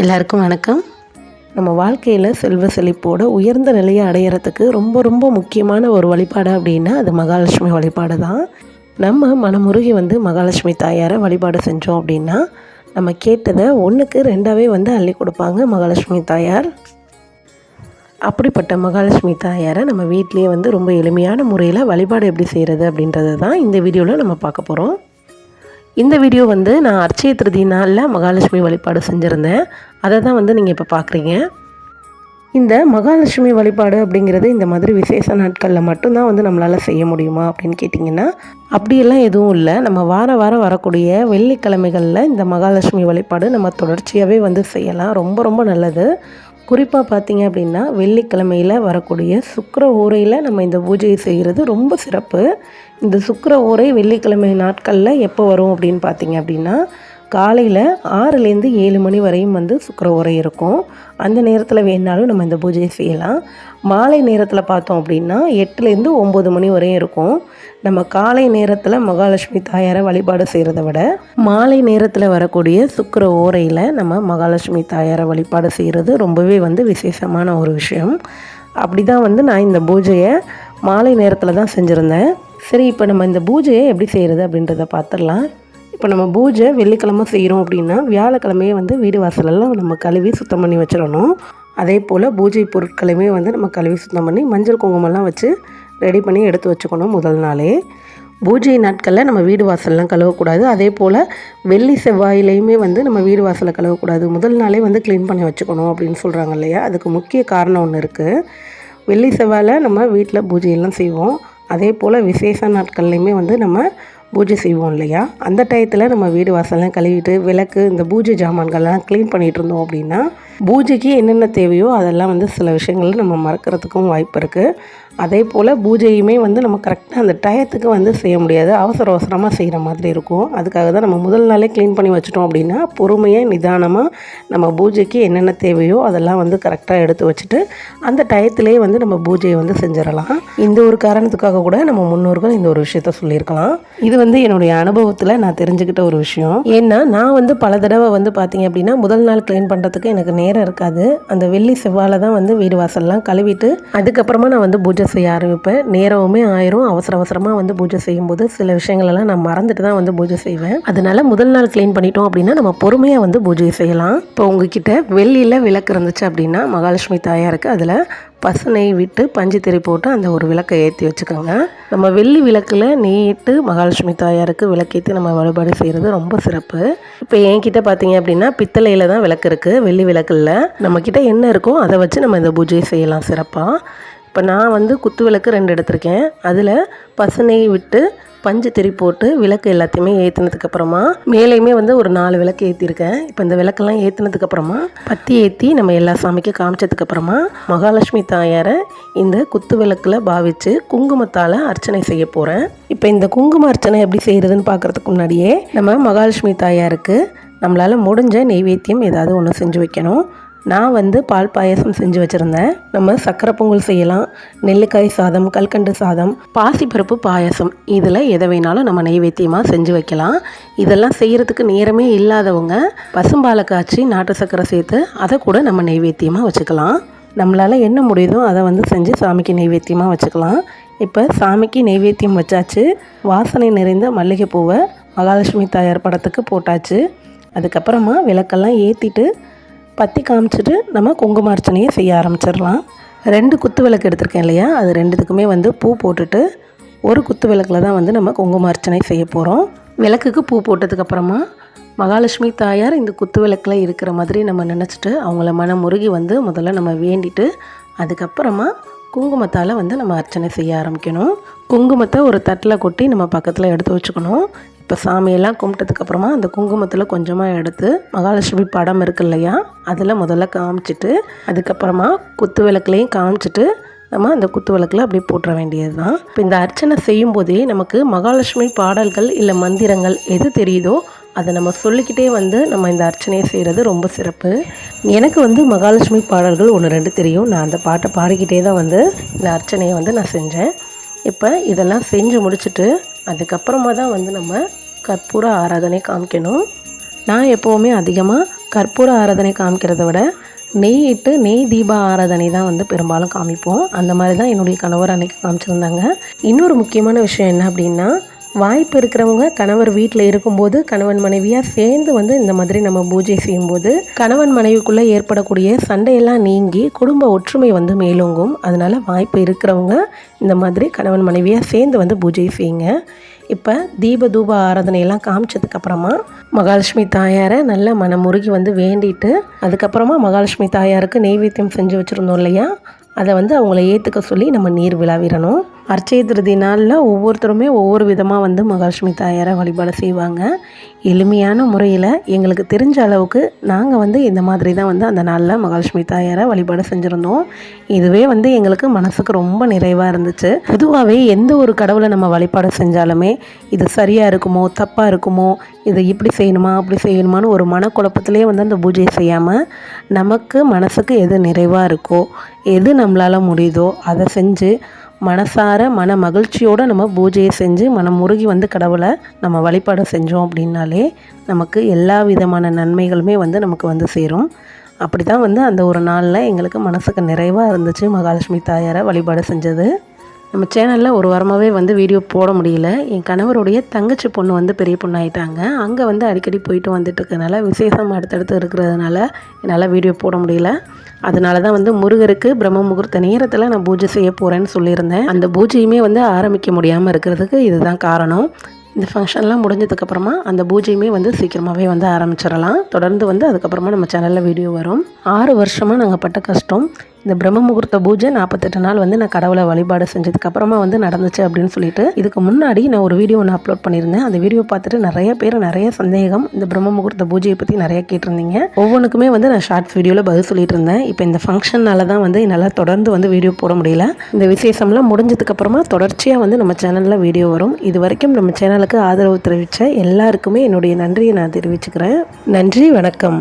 எல்லாருக்கும் வணக்கம். நம்ம வாழ்க்கையில் செல்வ செழிப்போட உயர்ந்த நிலையை அடையிறதுக்கு ரொம்ப ரொம்ப முக்கியமான ஒரு வழிபாடு அப்படின்னா அது மகாலட்சுமி வழிபாடு தான். நம்ம மனமுருகி வந்து மகாலட்சுமி தாயாரை வழிபாடு செஞ்சோம் அப்படின்னா நம்ம கேட்டதை ஒன்றுக்கு ரெண்டாவே வந்து அள்ளி கொடுப்பாங்க மகாலட்சுமி தாயார். அப்படிப்பட்ட மகாலட்சுமி தாயாரை நம்ம வீட்லேயே வந்து ரொம்ப எளிமையான முறையில் வழிபாடு எப்படி செய்கிறது அப்படின்றத தான் இந்த வீடியோவில் நம்ம பார்க்க போகிறோம் இந்த வீடியோ வந்து நான் அர்ச்சய திருதி நாளில் மகாலட்சுமி வழிபாடு செஞ்சுருந்தேன். அதை தான் வந்து நீங்கள் இப்போ பார்க்குறீங்க இந்த மகாலட்சுமி வழிபாடு அப்படிங்கிறது இந்த மாதிரி விசேஷ நாட்களில் மட்டும்தான் வந்து நம்மளால் செய்ய முடியுமா அப்படின்னு கேட்டிங்கன்னா அப்படியெல்லாம் எதுவும் இல்லை. நம்ம வார வாரம் வரக்கூடிய வெள்ளிக்கிழமைகளில் இந்த மகாலட்சுமி வழிபாடு நம்ம தொடர்ச்சியாகவே வந்து செய்யலாம். ரொம்ப ரொம்ப நல்லது. குறிப்பாக பார்த்தீங்க அப்படின்னா வெள்ளிக்கிழமையில் வரக்கூடிய சுக்கர ஓரையில் நம்ம இந்த பூஜையை செய்கிறது ரொம்ப சிறப்பு. இந்த சுக்கர ஓரை வெள்ளிக்கிழமை நாட்களில் எப்போ வரும் அப்படின்னு பார்த்தீங்க அப்படின்னா காலையில் ஆறுலேருந்து ஏழு மணி வரையும் வந்து சுக்கர உரை இருக்கும். அந்த நேரத்தில் வேணாலும் நம்ம இந்த பூஜையை செய்யலாம். மாலை நேரத்தில் பார்த்தோம் அப்படின்னா எட்டுலேருந்து ஒம்பது மணி வரையும் இருக்கும். நம்ம காலை நேரத்தில் மகாலட்சுமி தாயாரை வழிபாடு செய்கிறத விட மாலை நேரத்தில் வரக்கூடிய சுக்கர ஓரையில் நம்ம மகாலட்சுமி தாயாரை வழிபாடு செய்கிறது ரொம்பவே வந்து விசேஷமான ஒரு விஷயம். அப்படி தான் வந்து நான் இந்த பூஜையை மாலை நேரத்தில் தான் செஞ்சுருந்தேன். சரி இப்போ நம்ம இந்த பூஜையை எப்படி செய்கிறது அப்படின்றத பார்த்துடலாம். இப்போ நம்ம பூஜை வெள்ளிக்கிழமை செய்கிறோம் அப்படின்னா வியாழக்கிழமையே வந்து வீடு வாசலெல்லாம் நம்ம கழுவி சுத்தம் பண்ணி வச்சிடணும். அதே போல் பூஜை பொருட்களையுமே வந்து நம்ம கழுவி சுத்தம் பண்ணி மஞ்சள் குங்குமம்லாம் வச்சு ரெடி பண்ணி எடுத்து வச்சுக்கணும் முதல் நாளே. பூஜை நாட்களில் நம்ம வீடு வாசல்லாம் கழுவக்கூடாது. அதே போல் வெள்ளி செவ்வாயிலையுமே வந்து நம்ம வீடு வாசலை கழுவக்கூடாது. முதல் நாளே வந்து க்ளீன் பண்ணி வச்சுக்கணும் அப்படின்னு சொல்கிறாங்க இல்லையா? அதுக்கு முக்கிய காரணம் ஒன்று இருக்குது வெள்ளி செவ்வாயில் நம்ம வீட்டில் பூஜையெல்லாம் செய்வோம். அதே போல் விசேஷ நாட்கள்லையுமே வந்து நம்ம பூஜை செய்வோம் இல்லையா? அந்த டயத்தில் நம்ம வீடு வாசல்லாம் கழுவிட்டு விளக்கு இந்த பூஜை ஜாமான்கள்லாம் க்ளீன் பண்ணிகிட்டு இருந்தோம் அப்படின்னா பூஜைக்கு என்னென்ன தேவையோ அதெல்லாம் வந்து சில விஷயங்கள் நம்ம மறக்கிறதுக்கும் வாய்ப்பு இருக்குது அதே போல் பூஜையுமே வந்து நம்ம கரெக்டாக அந்த டயத்துக்கு வந்து செய்ய முடியாது. அவசர அவசரமாக செய்கிற மாதிரி இருக்கும். அதுக்காக தான் நம்ம முதல் நாளே க்ளீன் பண்ணி வச்சிட்டோம் அப்படின்னா பொறுமையாக நிதானமாக நம்ம பூஜைக்கு என்னென்ன தேவையோ அதெல்லாம் வந்து கரெக்டாக எடுத்து வச்சுட்டு அந்த டயத்திலே வந்து நம்ம பூஜையை வந்து செஞ்சிடலாம். இந்த ஒரு காரணத்துக்காக கூட நம்ம முன்னோர்கள் இந்த ஒரு விஷயத்த சொல்லியிருக்கலாம். இது வந்து என்னுடைய அனுபவத்தில் நான் தெரிஞ்சுக்கிட்ட ஒரு விஷயம். ஏன்னா நான் வந்து பல தடவை வந்து பார்த்தீங்க அப்படின்னா முதல் நாள் க்ளீன் பண்ணுறதுக்கு எனக்கு நேரம் இருக்காது. அந்த வெள்ளி செவ்வாழை தான் வந்து வீடு வாசல்லாம் கழுவிட்டு அதுக்கப்புறமா நான் வந்து பூஜை செய்ய ஆரம்பிப்பேன். நேரமுமே ஆயிரும். அவசர அவசரமாக வந்து பூஜை செய்யும்போது சில விஷயங்களெல்லாம் நான் மறந்துட்டு தான் வந்து பூஜை செய்வேன். அதனால முதல் நாள் க்ளீன் பண்ணிட்டோம் அப்படின்னா நம்ம பொறுமையாக வந்து பூஜை செய்யலாம். இப்போ உங்ககிட்ட வெள்ளியில் விளக்கு இருந்துச்சு அப்படின்னா மகாலட்சுமி தாயாருக்கு அதில் பசு நெய் விட்டு பஞ்சு திரி போட்டு அந்த ஒரு விளக்கை ஏற்றி வச்சுக்கோங்க. நம்ம வெள்ளி விளக்கில் நெய்யிட்டு மகாலட்சுமி தாயாருக்கு விளக்கேற்றி நம்ம வழிபாடு செய்கிறது ரொம்ப சிறப்பு. இப்போ என்கிட்ட பார்த்தீங்க அப்படின்னா பித்தளையில் தான் விளக்கு இருக்குது வெள்ளி விளக்கில் நம்மக்கிட்ட என்ன இருக்கோ அதை வச்சு நம்ம இந்த பூஜையை செய்யலாம் சிறப்பாக இப்போ நான் வந்து குத்து விளக்கு ரெண்டு எடுத்திருக்கேன். அதில் பசுநெய் விட்டு பஞ்சு திரி போட்டு விளக்கு எல்லாத்தையுமே ஏற்றினதுக்கப்புறமா மேலேயுமே வந்து ஒரு நாலு விளக்கு ஏற்றிருக்கேன் இப்போ இந்த விளக்கெல்லாம் ஏற்றினதுக்கப்புறமா பத்தி ஏற்றி நம்ம எல்லா சாமிக்கும் காமிச்சதுக்கப்புறமா மகாலட்சுமி தாயாரை இந்த குத்து விளக்கில் பாவித்து குங்குமத்தால் அர்ச்சனை செய்ய போகிறேன் இப்போ இந்த குங்கும அர்ச்சனை எப்படி செய்கிறதுன்னு பார்க்குறதுக்கு முன்னாடியே நம்ம மகாலட்சுமி தாயாருக்கு நம்மளால் முடிஞ்ச நெய்வேத்தியம் ஏதாவது ஒன்று செஞ்சு வைக்கணும். நான் வந்து பால் பாயசம் செஞ்சு வச்சுருந்தேன். நம்ம சக்கரை பொங்கல் செய்யலாம். நெல்லிக்காய் சாதம் கல்கண்டு சாதம் பாசிப்பருப்பு பாயசம். இதில் எதை வேணாலும் நம்ம நைவேத்தியமாக செஞ்சு வைக்கலாம். இதெல்லாம் செய்கிறதுக்கு நேரமே இல்லாதவங்க பசும்பாலை காய்ச்சி நாட்டு சக்கரை சேர்த்து அதை கூட நம்ம நைவேத்தியமாக வச்சுக்கலாம். நம்மளால் என்ன முடியுதோ அதை வந்து செஞ்சு சாமிக்கு நைவேத்தியமாக வச்சுக்கலாம். இப்போ சாமிக்கு நைவேத்தியம் வச்சாச்சு. வாசனை நிறைந்த மல்லிகைப்பூவை மகாலட்சுமி தாயார் படத்துக்கு போட்டாச்சு. அதுக்கப்புறமா விளக்கெல்லாம் ஏற்றிட்டு பற்றி காமிச்சிட்டு நம்ம குங்கும அர்ச்சனையை செய்ய ஆரம்பிச்சிடலாம். ரெண்டு குத்து விளக்கு எடுத்திருக்கேன் இல்லையா? அது ரெண்டுத்துக்குமே வந்து பூ போட்டுட்டு ஒரு குத்து விளக்கில் தான் வந்து நம்ம குங்கும அர்ச்சனை செய்ய போகிறோம் விளக்குக்கு பூ போட்டதுக்கப்புறமா மகாலட்சுமி தாயார் இந்த குத்து விளக்கில் இருக்கிற மாதிரி நம்ம நினச்சிட்டு அவங்கள மனம் முருகி வந்து முதல்ல நம்ம வேண்டிட்டு அதுக்கப்புறமா குங்குமத்தால் வந்து நம்ம அர்ச்சனை செய்ய ஆரம்பிக்கணும். குங்குமத்தை ஒரு தட்டில் கொட்டி நம்ம பக்கத்தில் எடுத்து வச்சுக்கணும். இப்போ சாமியெல்லாம் கும்பிட்டதுக்கப்புறமா அந்த குங்குமத்தில் கொஞ்சமாக எடுத்து மகாலட்சுமி படம் இருக்கு இல்லையா? அதில் முதல்ல காமிச்சிட்டு அதுக்கப்புறமா குத்து விளக்குலையும் காமிச்சிட்டு நம்ம அந்த குத்து விளக்கில் அப்படியே போட்டுற வேண்டியது தான் இப்போ இந்த அர்ச்சனை செய்யும் போதே நமக்கு மகாலட்சுமி பாடல்கள் இல்லை மந்திரங்கள் எது தெரியுதோ அதை நம்ம சொல்லிக்கிட்டே வந்து நம்ம இந்த அர்ச்சனையை செய்கிறது ரொம்ப சிறப்பு. எனக்கு வந்து மகாலட்சுமி பாடல்கள் ஒன்று ரெண்டு தெரியும். நான் அந்த பாட்டை பாடிக்கிட்டே தான் வந்து இந்த அர்ச்சனையை வந்து நான் செஞ்சேன். இப்போ இதெல்லாம் செஞ்சு முடிச்சுட்டு அதுக்கப்புறமா தான் வந்து நம்ம கற்பூர ஆராதனை காமிக்கணும். நான் எப்போவுமே அதிகமாக கற்பூர ஆராதனை காமிக்கிறத விட நெய் இட்டு நெய் தீப ஆராதனை தான் வந்து பெரும்பாலும் காமிப்போம். அந்த மாதிரி தான் என்னுடைய கணவர் அன்னைக்கு காமிச்சிருந்தாங்க. இன்னொரு முக்கியமான விஷயம் என்ன அப்படின்னா வாய்ப்பு இருக்கிறவங்க கணவர் வீட்டில் இருக்கும்போது கணவன் மனைவியாக சேர்ந்து வந்து இந்த மாதிரி நம்ம பூஜை செய்யும்போது கணவன் மனைவிக்குள்ளே ஏற்படக்கூடிய சண்டையெல்லாம் நீங்கி குடும்ப ஒற்றுமை வந்து மேலோங்கும். அதனால் வாய்ப்பு இருக்கிறவங்க இந்த மாதிரி கணவன் மனைவியாக சேர்ந்து வந்து பூஜை செய்யுங்க. இப்போ தீப தூப ஆராதனையெல்லாம் காமிச்சதுக்கப்புறமா மகாலட்சுமி தாயாரை நல்ல மனமுருகி வந்து வேண்டிட்டு அதுக்கப்புறமா மகாலட்சுமி தாயாருக்கு நெய்வேத்தியம் செஞ்சு வச்சுருந்தோம் இல்லையா? அதை வந்து அவங்கள ஏற்றுக்க சொல்லி நம்ம நீர் விழாவிடணும் அர்ச்சய திருதி நாளில் ஒவ்வொருத்தருமே ஒவ்வொரு விதமாக வந்து மகாலட்சுமி தாயாரை வழிபாடு செய்வாங்க. எளிமையான முறையில் எங்களுக்கு தெரிஞ்ச அளவுக்கு நாங்கள் வந்து இந்த மாதிரி தான் வந்து அந்த நாளில் மகாலட்சுமி தாயாரை வழிபாடு செஞ்சுருந்தோம். இதுவே வந்து எங்களுக்கு மனசுக்கு ரொம்ப நிறைவாக இருந்துச்சு. பொதுவாகவே எந்த ஒரு கடவுளை நம்ம வழிபாடு செஞ்சாலுமே இது சரியாக இருக்குமோ தப்பாக இருக்குமோ இதை இப்படி செய்யணுமா அப்படி செய்யணுமான்னு ஒரு மனக்குழப்பத்திலே வந்து அந்த பூஜையை செய்யாமல் நமக்கு மனசுக்கு எது நிறைவாக இருக்கோ எது நம்மளால் முடியுதோ அதை செஞ்சு மனசார மன மகிழ்ச்சியோடு நம்ம பூஜையை செஞ்சு மனம் முருகி வந்து கடவுளை நம்ம வழிபாடு செஞ்சோம் அப்படின்னாலே நமக்கு எல்லா விதமான நன்மைகளுமே வந்து நமக்கு வந்து சேரும். அப்படி தான் வந்து அந்த ஒரு நாளில் எங்களுக்கு மனசுக்கு நிறைவாக இருந்துச்சு மகாலட்சுமி தாயாரை வழிபாடு செஞ்சது. நம்ம சேனலில் ஒரு வாரமாகவே வந்து வீடியோ போட முடியல. என் கணவருடைய தங்கச்சி பொண்ணு வந்து பெரிய பொண்ணாயிட்டாங்க. அங்கே வந்து அடிக்கடி போயிட்டு வந்துட்டு இருக்கிறதுனால விசேஷம் அடுத்தடுத்து இருக்கிறதுனால என்னால் வீடியோ போட முடியல. அதனால தான் வந்து முருகருக்கு பிரம்ம முகூர்த்த நேரத்தில் நான் பூஜை செய்ய போகிறேன்னு சொல்லியிருந்தேன். அந்த பூஜையுமே வந்து ஆரம்பிக்க முடியாமல் இருக்கிறதுக்கு இதுதான் காரணம். இந்த ஃபங்க்ஷன்லாம் முடிஞ்சதுக்கப்புறமா அந்த பூஜையுமே வந்து சீக்கிரமாகவே வந்து ஆரம்பிச்சிடலாம். தொடர்ந்து வந்து அதுக்கப்புறமா நம்ம சேனலில் வீடியோ வரும். ஆறு வருஷமாக நாங்கள் பட்ட கஷ்டம். இந்த பிரம்ம முகூர்த்த பூஜை நாற்பத்தெட்டு நாள் வந்து நான் கடவுளை வழிபாடு செஞ்சதுக்கப்புறமா வந்து நடந்துச்சு அப்படின்னு சொல்லிட்டு இதுக்கு முன்னாடி நான் ஒரு வீடியோ ஒன்று அப்லோட் பண்ணியிருந்தேன். அந்த வீடியோ பார்த்துட்டு நிறைய பேர் நிறைய சந்தேகம் இந்த பிரம்ம முகூர்த்த பூஜையை பற்றி நிறைய கேட்டிருந்தீங்க. ஒவ்வொன்றுக்குமே வந்து நான் ஷார்ட்ஸ் வீடியோவில் பதில் சொல்லிட்டு இருந்தேன். இப்போ இந்த ஃபங்க்ஷனால தான் வந்து என்னால் தொடர்ந்து வந்து வீடியோ போட முடியல. இந்த விசேஷம்லாம் முடிஞ்சதுக்கப்புறமா தொடர்ச்சியாக வந்து நம்ம சேனலில் வீடியோ வரும். இது வரைக்கும் நம்ம சேனலுக்கு ஆதரவு தெரிவித்த எல்லாருக்குமே என்னுடைய நன்றியை நான் தெரிவிச்சுக்கிறேன். நன்றி வணக்கம்.